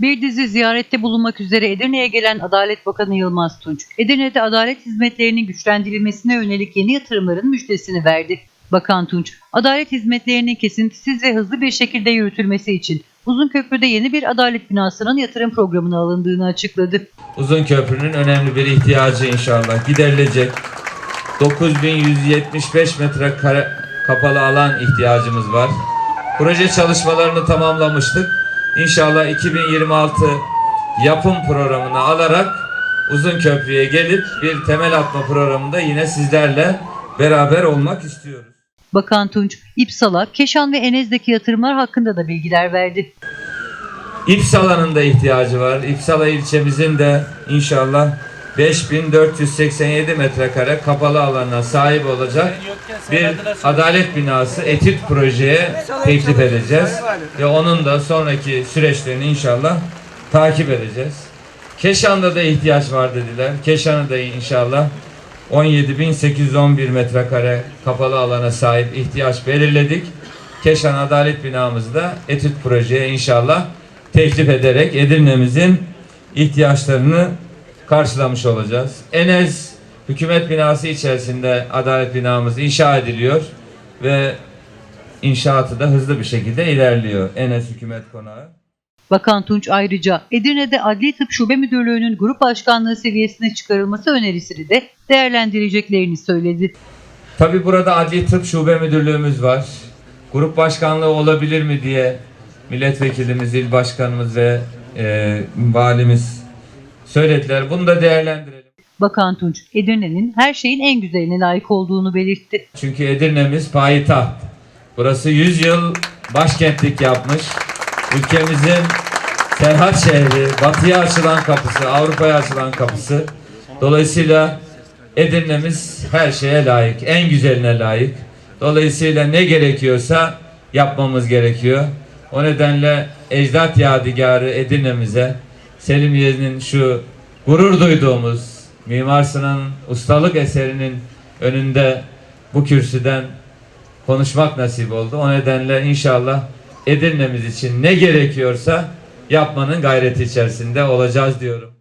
Bir dizi ziyarette bulunmak üzere Edirne'ye gelen Adalet Bakanı Yılmaz Tunç, Edirne'de adalet hizmetlerinin güçlendirilmesine yönelik yeni yatırımların müjdesini verdi. Bakan Tunç, adalet hizmetlerinin kesintisiz ve hızlı bir şekilde yürütülmesi için Uzunköprü'de yeni bir adalet binasının yatırım programına alındığını açıkladı. Uzun köprünün önemli bir ihtiyacı inşallah giderilecek. 9175 metrekare kapalı alan ihtiyacımız var. Proje çalışmalarını tamamlamıştık. İnşallah 2026 yapım programını alarak Uzun Köprü'ye gelip bir temel atma programında yine sizlerle beraber olmak istiyoruz. Bakan Tunç, İpsala, Keşan ve Enez'deki yatırımlar hakkında da bilgiler verdi. İps alanında ihtiyacı var. İpsala ilçemizin de inşallah 5487 metrekare kapalı alana sahip olacak bir adalet binası etüt projeye teklif edeceğiz. Ve onun da sonraki süreçlerini inşallah takip edeceğiz. Keşan'da da ihtiyaç var dediler. Keşan'ı da inşallah 17.811 metrekare kapalı alana sahip ihtiyaç belirledik. Keşan Adalet binamızı da etüt projeye inşallah teklif ederek Edirne'mizin ihtiyaçlarını karşılamış olacağız. Enez hükümet binası içerisinde adalet binamız inşa ediliyor ve inşaatı da hızlı bir şekilde ilerliyor. Enes Hükümet Konağı. Bakan Tunç ayrıca Edirne'de Adli Tıp Şube Müdürlüğü'nün grup başkanlığı seviyesine çıkarılması önerisini de değerlendireceklerini söyledi. Tabi burada Adli Tıp Şube Müdürlüğümüz var. Grup başkanlığı olabilir mi diye milletvekilimiz, il başkanımız ve e, valimiz söylediler. Bunu da değerlendirelim. Bakan Tunç, Edirne'nin her şeyin en güzeline layık olduğunu belirtti. Çünkü Edirne'miz payitaht. Burası 100 yıl başkentlik yapmış. Ülkemizin Serhat şehri, batıya açılan kapısı, Avrupa'ya açılan kapısı. Dolayısıyla Edirne'miz her şeye layık, en güzeline layık. Dolayısıyla ne gerekiyorsa yapmamız gerekiyor. O nedenle ecdat yadigarı Edirne'mize, Selimiye'nin şu gurur duyduğumuz Mimar Sinan'ın ustalık eserinin önünde bu kürsüden konuşmak nasip oldu. O nedenle inşallah Edirne'miz için ne gerekiyorsa yapmanın gayreti içerisinde olacağız diyorum.